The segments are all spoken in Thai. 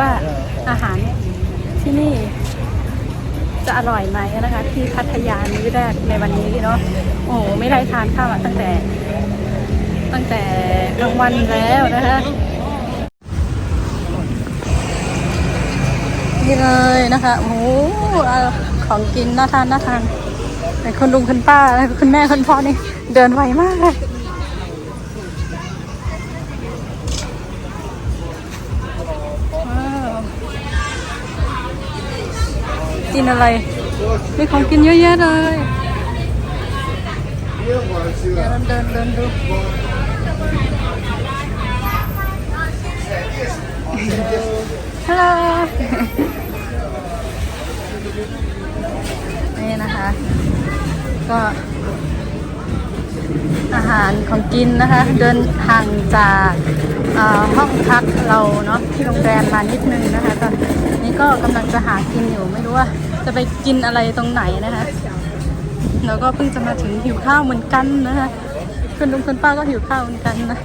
ว่าอาหารที่นี่จะอร่อยไหมนะคะ ที่พัทยามื้แรกในวันนี้เนาะโอ้ไม่ได้ทานข้าวตั้งแต่ ตั้งแต่กลางวันแล้วนะคะนี่เลยนะคะโอ้โหของกินน่าทานน่าทานแต่คุณลุงคุณป้าและคุณแม่คุณพ่อนี่เดินไวมากเลย กินอะไร มีของกินเยอะแยะเลยเดินเดินเดินดูฮัลโหลนี่นะคะ ก็ อาหารของกินนะคะ เดินห่างจากห้องพักเราเนาะที่โรงแรมมานิดนึงนะคะตอนนี้ก็กำลังจะหากินอยู่ไม่รู้ว่าจะไปกินอะไรตรงไหนนะคะแล้วก็เพิ่งจะมาถึงหิวข้าวเหมือนกันนะคะคุณลุงคุณป้าก็หิวข้าวเหมือนกันนะ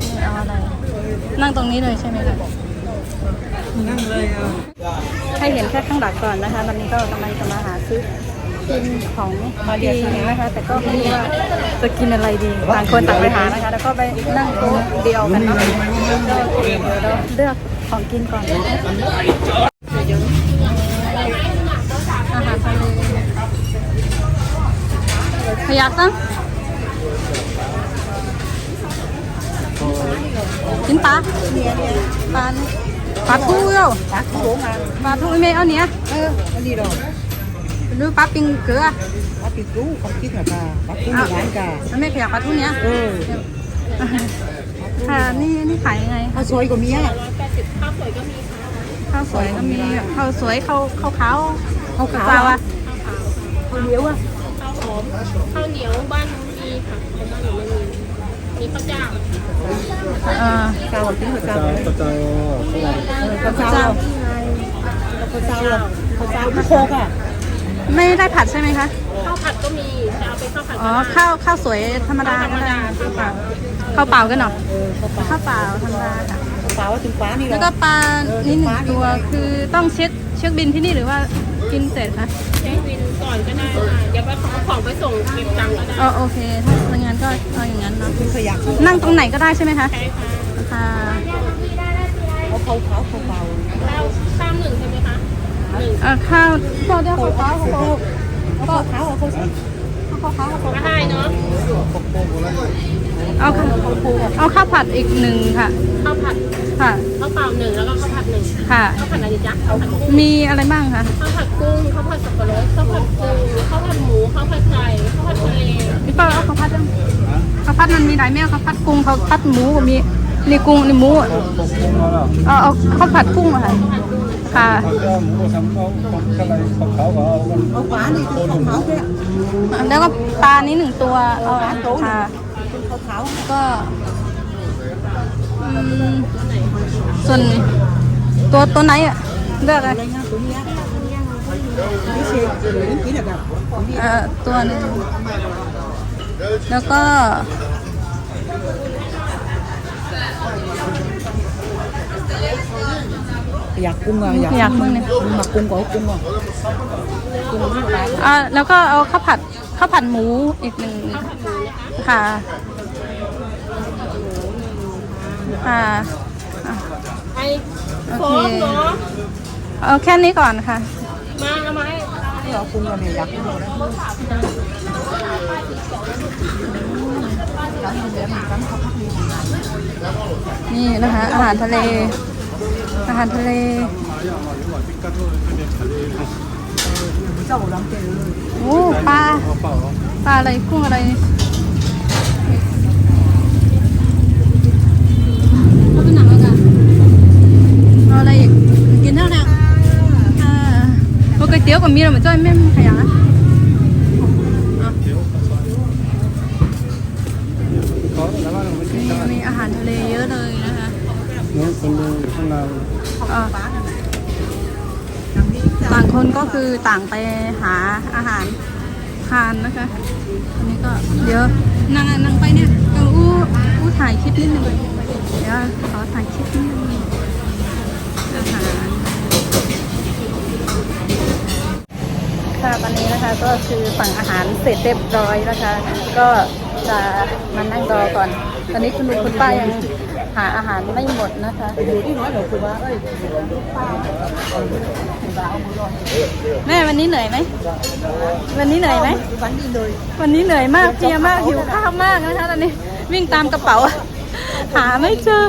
นี่เอาอะไรนั่งตรงนี้เลยใช่ไหมคะ นั่งเลยอะให้เห็นแค่ข้างหลังก่อนนะคะวันนี้ก็กำลังจะมาหาซื้อกินของกินนะคะ แต่ก็ไม่รู้ว่าจะกินอะไรดี ต่างคนต่างไปหานะคะ แล้วก็ไปนั่งโต๊ะเดียวกันเนาะก็เดี๋ยวเราเลือกของกินก่อนอาหารทะเลขยะซังกินปลาปลานี่ ปลาทูเอ้าตักโค้งอะปลาทูไม่เอาเนี้ยเอออันนี้ดอกดูปลาปิงเกลือปลาปิดรู้ของคิดเหรอคะปลาปิ้งในร้านกามันไม่ขยับปลาทูเนี้ยเออค่ะนี่นี่ขายยังไงข้าวซอยก็มีอะข้าวสวยก็มีข้าวสวยข้าวข้าวขาวข้าวขาวเปล่าอะข้าวเหนียวอะข้าวเหนียวบ้านนู้นมีค่ะแต่บ้านหนูไม่มี มีข้าวเจ้าเออข้าวกินข้าวเจ้าข้าวเจ้าข้าวเจ้าข้าวเจ้าข้าวเจ้าโคกอะไม่ได้ผัดใช่ไหมคะ ข้าวผัดก็มีจะเอาเป็นข้าวผัดอ๋อข้าวข้าวสวยธรรมดาก็ได้ข้าวเปล่าข้าวเปล่ากันเหรอเออข้าวเปล่าธรรมดาค่ะข้าวเปล่าว่าถึงฟ้านี่เหรแล้วก็ปลานี่หนึ่งตัวคือต้องเช็คเช็คบินที่นี่หรือว่ากินเสร็จคะเช็คบินก่อนก็ได้ค่ะเดี๋ยวไปเอาของไปส่งเก็บตังค์ก็ได้อ๋อโอเคถ้า ก็เอาอย่างนั้นเนาะขยะนั่งตรงไหนก็ได้ใช่ไหมคะใช่ค่ะค่ะเขาเขาเขาเขาเปล่าข้าวข้าวหนึ่งใช่ไหมคะหนึ่งเอ่อข้าวข้าวเดียวข้าวขาวข้าวขาวเขาเขาเขาเขา ก็ได้เนาะเอาค่ะเอาข้าวผัดอีกหนึ่งค่ะ ข้าวผัดค่ะ ข้าวเปล่าหนึ่งแล้วก็ข้าวผัดหนึ่งค่ะ ข้าวผัดอะไรจ๊ะข้าวผัดกุ้งมีอะไรบ้างคะ ข้าวผัดกุ้ง ข้าวผัดสับปะรด ข้าวผัดปูข้าวผัดหมู ข้าวผัดไก่ ข้าวผัดทะเลพี่เป้าเอาข้าวผัดยังข้าวผัดมันมีหลายแม่ข้าวผัดกุ้งข้าวผัดหมูก็มีนี่กุ้งนี่หมูอะเอาเอาข้าวผัดกุ้งอะค่ะ ค่ะแล้วก็ปลานี้หนึ่งตัวเอาค่ะเป็นข้าวขาวก็ส่วนตัวตัวไหนอะเลือกอะไรเงี้ยตัวเนี้ยนี่เชฟนี่กินอะไรแบบนี้เอ่อตัวนึงแล้วก็ อยากกุ้งอะอยากมึงเนี่ยหมักกุ้งก็เอากุ้งอะกุ้งมากเลยอ่าแล้วก็เอาข้าวผัดข้าวผัดหมูอีกหนึ่งค่ะค่ะอะไอ้ฟองเนาะเอาแค่นี้ก่อนค่ะ มาเอามาให้เอากุ้งอะเนี่ยอยากกุ้งนะนี่นะคะ อาหารทะเล อาหารทะเลเจ้าลำเจอโอ้ปลาปลาอะไรกุ้งอะไรเขาเป็นหนังแล้วกันเอาอะไรอีกกินเท่านั้นอ่าโอ้ก๋วยเตี๋ยวก็มีแล้วเหมือนจ้อยแม่ขยันนะมีมีอาหารทะเลเยอะเลยนะคะเนี่ยคนดูอยู่ข้างในอ่า ต่างคนก็คือต่างไปหาอาหารทานนะคะ อันนี้ก็เดี๋ยวนางนางไปเนี่ยเอออู้อู้ถ่ายคลิปนิดนึงเดี๋ยวขอถ่ายคลิปนิดนึงอาหารค่ะตอนนี้นะคะก็คือสั่งอาหารเสร็จเรียบร้อยนะคะ ก็จะมานั่งรอก่อน ตอนนี้คุณลุงคุณป้ายัง หาอาหารไม่หมดนะคะอยู่ที่น้อยเดี๋ยวคือว่าเอ้ยแม่วันนี้เหนื่อยไหมวันนี้เหนื่อยไหมวันนี้เลยวันนี้เหนื่อยมากเพลียมากหิวข้าวมากนะคะตอนนี้วิ่งตามกระเป๋า หาไม่เจอ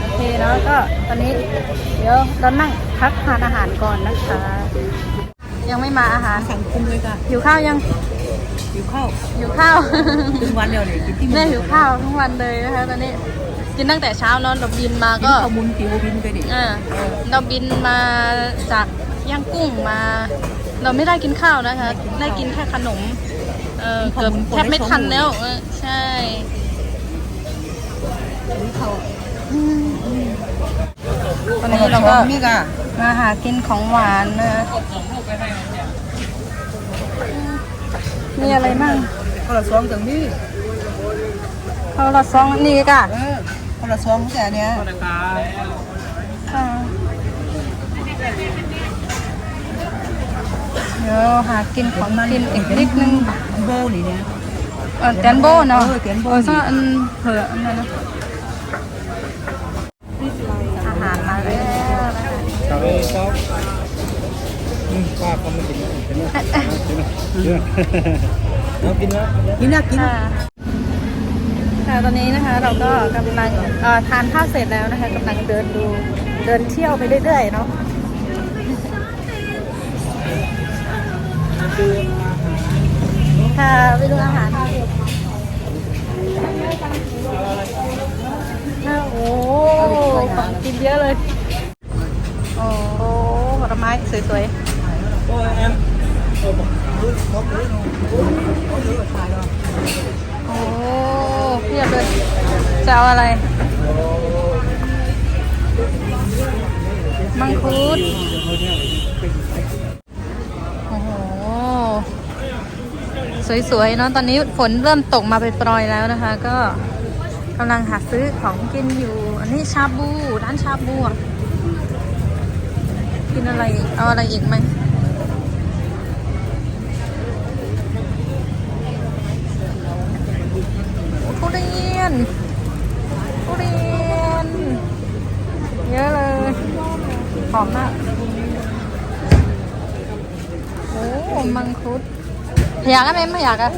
โอเคเนาะก็ตอนนี้ เดี๋ยวเรานั่งพักทานอาหารก่อนนะคะ ยังไม่มาอาหารสั่งคุมเลยค่ะหิวข้าวยังอยู่ข้าวหิวข้าวถึงวันเดียวเนี่ยกินที่แม่หิวข้าวทั้งวันเลยนะคะตอนนี้กินตั้งแต่เช้านอนเราบินมาก็ก็ข้าวมุนผิวบินไปดิอ่าเราบินมาจากย่างกุ้งมา เราไม่ได้กินข้าวนะคะ ได้กินแค่ขนมเออเกือบแทบไม่ทันแล้วเออใช่ข้าว ตอนนี้เราก็นี่ค่ะมาหากินของหวานนะคะมีอะไรบ้างข้าวละซองตรงนี้ข้าวละซองนี่ก่ะเออข้าวละซองแต่เนี้ยอ่าเดี๋ยวหากินของกินอีกนิดนึงโบนี่เนี่ยเออแตนโบเนาะเออแตนโบ้เออซ่าอันเผื่ออันนั้นนะอาหารมาแล้วนะ ครับครับอืมป้าเขาไม่กินนะกินนะกินนะเอากินนะกินนะกินค่ะค่ะตอนนี้นะคะเราก็กำลังทานข้าวเสร็จแล้วนะคะกำลังเดินดูเดินเที่ยวไปเรื่อยๆเนาะค่ะไปดูอาหารค่ะค่ะโอ้ของกินเยอะเลย ลไม้สวยๆโอ้ยแอมโอ้โหเขาเอ้ยเขาเอ้ยถ่ายแล้วโอ้เพียบเลย จะเอาอะไร มังคุด โอ้โห สวยๆเนาะ ตอนนี้ฝนเริ่มตกมาไปปรอยแล้วนะคะ ก็กำลังหาซื้อของกินอยู่ อันนี้ชาบู ร้านชาบูอะ นอะไร เอาอะไรอีกไหมทุเรียนทุเรียน เยอะเลยหอมมาก โอ้มังคุดอยากอะไหมไม่อยากอะ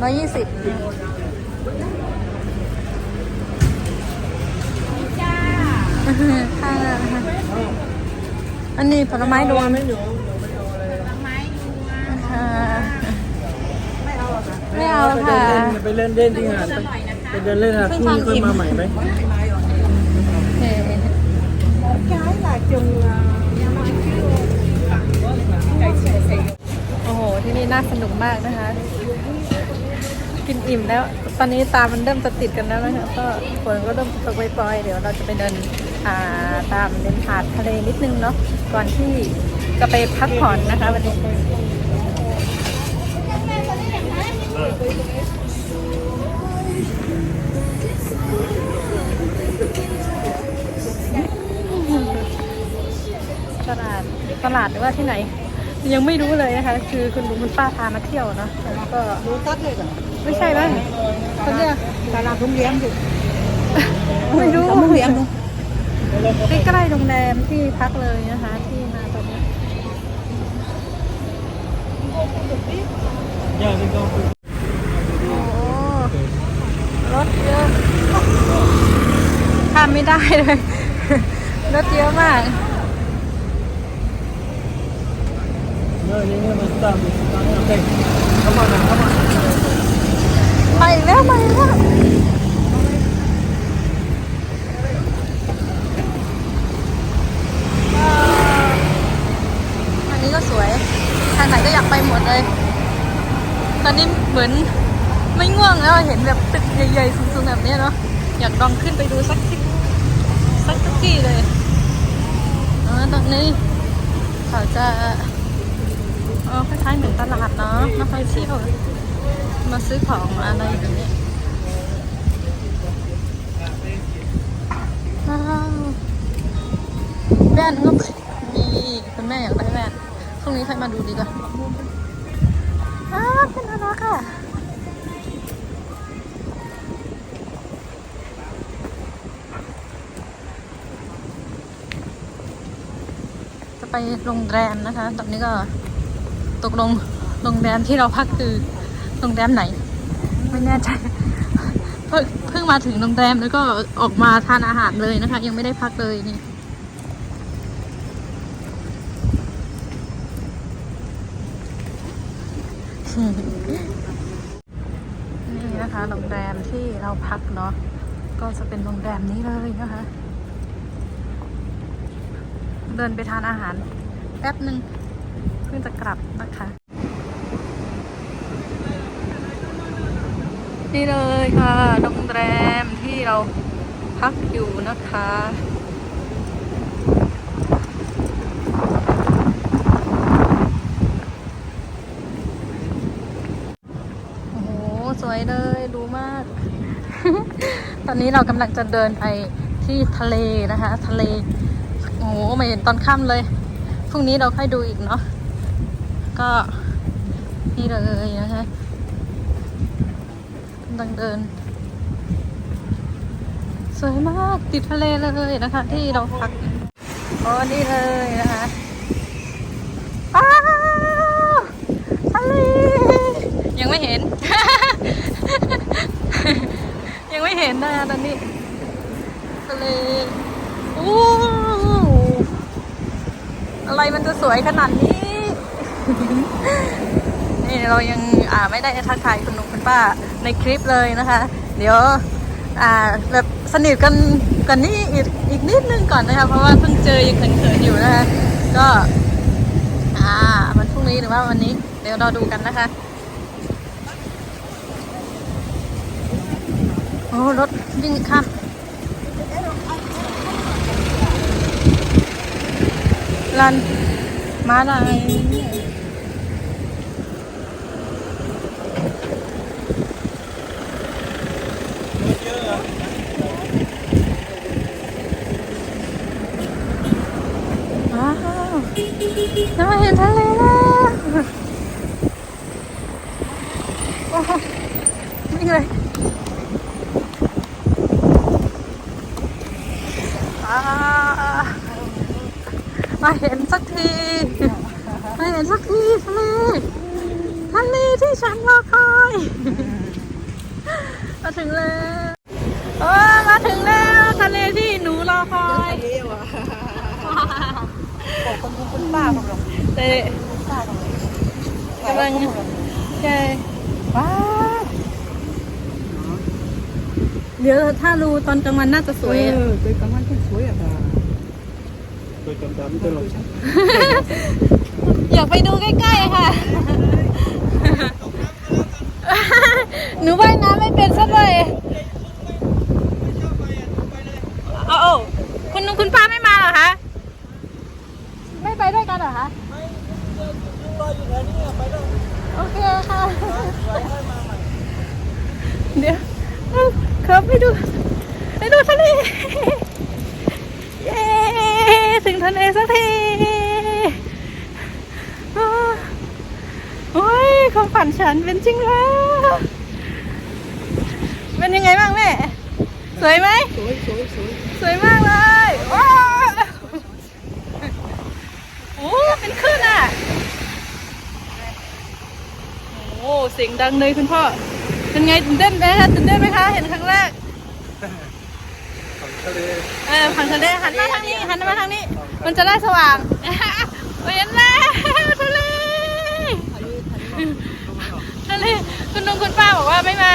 ร้อยยี่สิบ ค่ะอันนี้ผลไม้รวมไม่หนูค่ะไม่เอาค่ะ ไปเล่นเล่นที่หาดไปเดินเล่นหาดพรุ่งนี้ค่อยมาใหม่ไหมโอเคโอ้โห ที่นี่น่าสนุกมากนะคะ กินอิ่มแล้ว ตอนนี้ตามันเริ่มจะติดกันแล้วนะคะก็ฝนก็เริ่มตกปล่อยๆเดี๋ยวเราจะไปเดินอ่า ตามเดินหาดทะเลนิดนึงเนาะก่อนที่จะไปพักผ่อนนะคะวันนี้ตลาดตลาดหรือว่าที่ไหน ยังไม่รู้เลยนะคะ คือคุณลุงคุณป้าพามาเที่ยวเนาะแล้วก็รู้ตัดเลยกันไม่ใช่บ้างเขาเรียกตลาดโรงเรียนดิไม่รู้โรงเรียนดู ใกล้ๆโรงแรมที่พักเลยนะคะ ที่มาตอนนี้โอ้รถเยอะข้ามไม่ได้เลย รถเยอะมากเออนี่เนี่ยมันตามตามโอเคเข้ามาหน่อยเข้ามาไปแล้วไปแล้วอันนี้ก็ สวย ทางไหนก็อยากไปหมดเลย ตอนนี้เหมือนไม่ง่วงแล้วเห็นแบบตึกใหญ่ๆสูงๆแบบเนี้ยเนาะอยากลองขึ้นไปดูสักที่สักที่เลยเออตอนนี้เขาจะเออคล้ายๆเหมือนตลาดเนาะมาไปเที่ยวมาซื้อของอะไรอย่างเงี้ยว้าวแว่นก็มีคุณแม่อยากได้แว่น พรุ่งนี้ค่อยมาดูดีกว่าอ้าวเป็นน่ารักอะจะไปโรงแรมนะคะ ตอนนี้ก็ตกลงโรงแรมที่เราพักคือโรงแรมไหน ไม่แน่ใจเพิ่งเพิ่งมาถึงโรงแรมแล้วก็ออกมาทานอาหารเลยนะคะ ยังไม่ได้พักเลยนี่ นี่นะคะโรงแรมที่เราพักเนาะก็จะเป็นโรงแรมนี้เลยนะคะ เดินไปทานอาหารแป๊บหนึ่งเพิ่งจะกลับนะคะนี่เลยค่ะโรงแรมที่เราพักอยู่นะคะ โอ้โห สวยเลยดูมาก ต อนนี้เรากำลังจะเดินไปที่ทะเลนะคะ ทะเล โอ้โหไม่เห็นตอนค่ำเลย พรุ่งนี้เราค่อยดูอีกเนาะ ก็นี่เลยนะคะกำลังเดิน สวยมากติดทะเลเลยนะคะ ที่เราพักโอ้นี่เลยนะคะอ้าวทะเลยังไม่เห็น ยังไม่เห็นนะคะตอนนี้ทะเลโอ้อะไรมันจะสวยขนาดนี้ นี่เรายังอ่าไม่ได้ทักทายคุณลุงคุณป้าในคลิปเลยนะคะ เดี๋ยวอ่าแบบสนิทกันกันนี่อีกอีกนิดนึงก่อนนะคะ เพราะว่าเพิ่งเจอยังเขินๆอยู่นะคะ ก็ อ่าวันพรุ่งนี้หรือว่าวันนี้ เดี๋ยวเราดูกันนะคะ โอ้รถวิ่งข้ามลานมาลายว้าวน้ำเห็นทะเลแล้วโอ้โหวิ่งเลย อ่า มาเห็นสักที มาเห็นสักทีทะเลทะเลที่ฉันรอคอย มาถึงแล้วโอ้มาถึงแล้วทะเลที่หนูรอคอยขอบคุณคุณป้าของเราเต้กำลังใช่ว้าว เดี๋ยวถ้ารู้ตอนกลางวันน่าจะสวยอะตัวกำลังก็สวยอะตัวจำจำตัวหลงอยากไปดูใกล้ๆค่ะ หนูว่ายน้ำไม่เป็นสักเลยเอาเอาคุณลุงคุณป้าไม่มาเหรอคะ ไม่ไปด้วยกันเหรอคะ โอเคค่ะ เดี๋ยวเอา ครับไปดูไปดูทะเลเย้ถึงทะเลสักทีโอ้ยความฝันฉันเป็นจริงแล้ว เป็นยังไงบ้างแม่ สวยไหมสวยสวยสวยสวยมากเลยว้โอ้เป็นคลื่นอะ โอ้เสียงดังเลยคุณพ่อ เป็นไงตื่นเต้นไหมคะตื่นเต้นไหมคะ เห็นครั้งแรกฝั่งทะเลเออฝั่งทะเลหันมาทางนี้หันมาทางนี้ มันจะได้สว่างเห็นแล้วทะเลทะเลคุณลุงคุณป้าบอกว่าไม่มา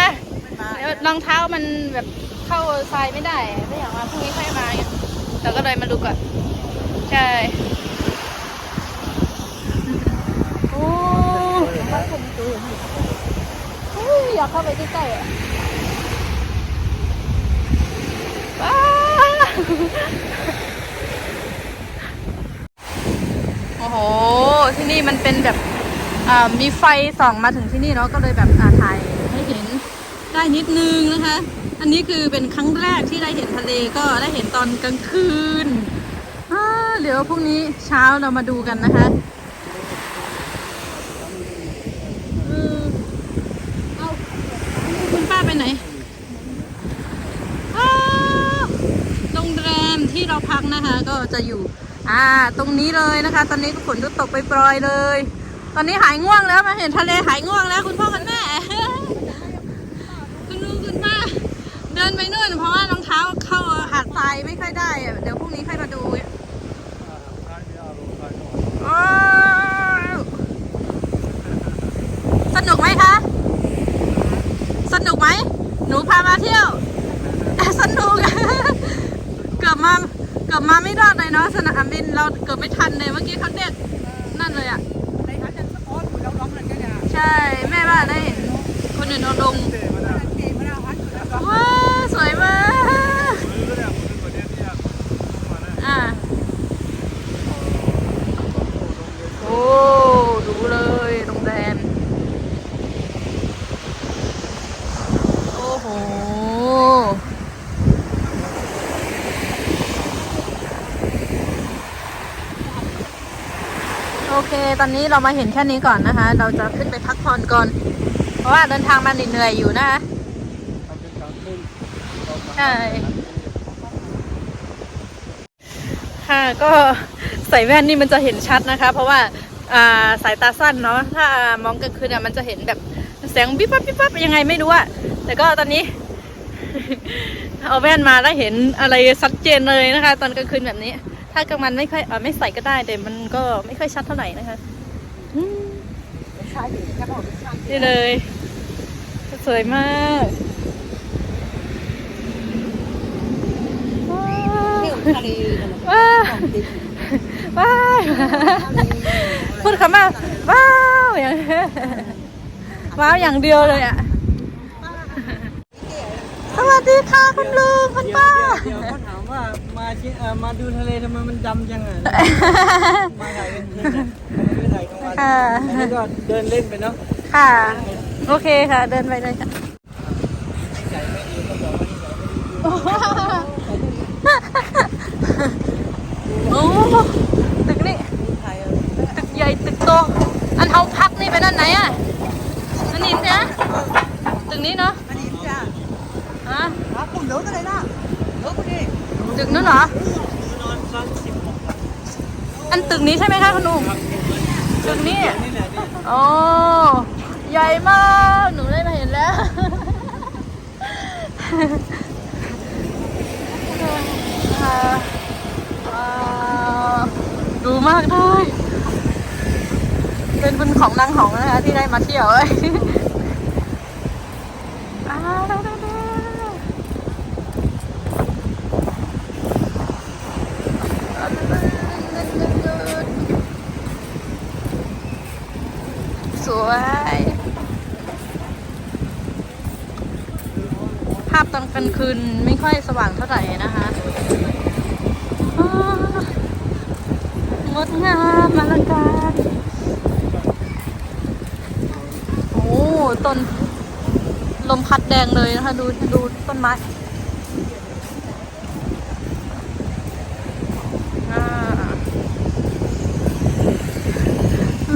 เดี๋ยวรองเท้ามันแบบเข้าทรายไม่ได้ไม่อยากมาพรุ่งนี้ค่อยมาไงแต่ก็เลยมาดูก่อนใช่ เรากเข้าไปใกล้ๆอะว้าโอ้โห ที่นี่มันเป็นแบบมีไฟส่องมาถึงที่นี่เนาะก็เลยแบบถ่ายให้เห็นได้นิดนึงนะคะ อันนี้คือเป็นครั้งแรกที่ได้เห็นทะเลก็ได้เห็นตอนกลางคืนเดี๋ยวพรุ่งนี้เช้าเรามาดูกันนะคะเออเอาคุณป้าไปไหนอ้าวโรงแรมที่เราพักนะคะ ก็ จะอยู่ อ่า ตรงนี้เลยนะคะ ตอนนี้ฝนก็ตกไปปรอยเลย ตอนนี้หายง่วงแล้วมาเห็นทะเลหายง่วงแล้ว คุณพ่อคุณแม่ คุณลุงคุณป้าเดินไปนู่นเพราะว่ารองเท้าเข้าหาดทรายไม่ค่อยได้เดี๋ยวพรุ่งนี้ค่อยมาดูสนุกไหมคะ สนุกไหม หนูพามาเที่ยว สนุก เกือบมา เกือบมาไม่รอดเลยเนาะสนามบินเราเกือบไม่ทันเลยเมื่อกี้เขาเรียกนั่นเลยอะ ใช่ แม่ว่าได้เห็นคนอื่นเอาลง ว้าวสวยมาก อะ โอ้ ดูเลยโรงแรม โอ้โห โอเค ตอนนี้เรามาเห็นแค่นี้ก่อนนะคะ เราจะขึ้นไปพักผ่อนก่อน เพราะว่าเดินทางมาเหนื่อยๆอยู่นะคะใช่ค่ะก็ใส่แว่นนี่มันจะเห็นชัดนะคะ เพราะว่าอ่าสายตาสั้นเนาะถ้ามองกลางคืนอะมันจะเห็นแบบแสงปิ๊บปั๊บปิ๊บปั๊บยังไงไม่รู้อะแต่ก็ตอนนี้ เอาแว่นมาแล้วเห็นอะไรชัดเจนเลยนะคะ ตอนกลางคืนแบบนี้ ถ้ากลางวันไม่ค่อยเอ่อไม่ใส่ก็ได้แต่มันก็ไม่ค่อยชัดเท่าไหร่นะคะอืมนี่เลยสวยมากว้าวว้าวว้าวพูดคำว่าว้าวอย่างว้าวอย่างเดียวเลยอะ สวัสดีค่ะคุณลุงคุณป้า เดี๋ยวเขาถามว่ามาที่เอ่อมาดูทะเลทำไมมันดำจังอะ มาถ่ายเป็นคืนนะไม่ถ่ายกลางวันค่ะ อันนี้ก็เดินเล่นไปเนาะค่ะ โอเคค่ะ เดินไปเลยค่ะใส่ไม่ดีก็บอกว่านี่โอ้ตึกนี่ถ่ายเอาตึกใหญ่ตึกโตอันเฮาพักนี่เป็นอันไหนอะอันนี้นะตึกนี้เนาะอันนี้จ้าฮะ ครับผมเดี๋ยวอะไรนะเดี๋ยวพอดีตึกนู้นเหรอ นอนฟังสิบหกครับอันตึกนี้ใช่ไหมคะคุณหนุ่มตึกนี้ นี่แหละนี่โอ้ใหญ่มาก หนูได้มาเห็นแล้วค่ะว้าดูมากเลยเป็นบุญของนางหองนะคะที่ได้มาเที่ยวเอ้ยอ้าวสวย ภาพตอน กลางคืนไม่ค่อยสว่างเท่าไหร่นะคะงดงามอลังการโอ้ต้นลมพัดแดงเลยนะคะ ดูดูต้นไม้อ่า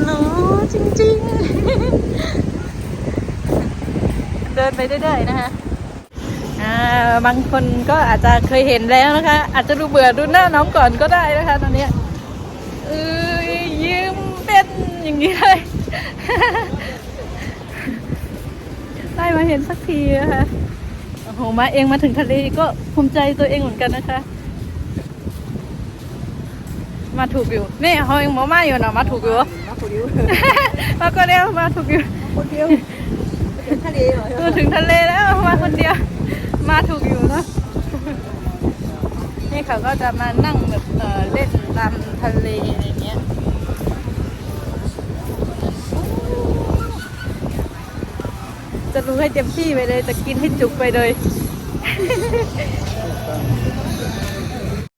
นูจริง ๆ เดินไปเรื่อยๆนะคะ บางคนก็อาจจะเคยเห็นแล้วนะคะ อาจจะดูเบื่อดูหน้าน้องก่อนก็ได้นะคะ ตอนเนี้ยเออยิ้มเป็นอย่างนี้เลยได้มาเห็นสักทีนะคะโอ้โหมาเองมาถึงทะเลก็ภูมิใจตัวเองเหมือนกันนะคะ มาถูกอยู่นี่เขาเองหมอมาอยู่เนาะมาถูกอยู่มาคนเดียวมาก็เดียวมาถูกอยู่คนเดียวเป็นทะเลเหรอมาถึงทะเลแล้วมาคนเดียว มาถูกอยู่นะนี่เขาก็จะมานั่งแบบเออเล่นตามทะเลอะไรเงี้ยจะรู้ให้เต็มที่ไปเลย จะกินให้จุกไปเลย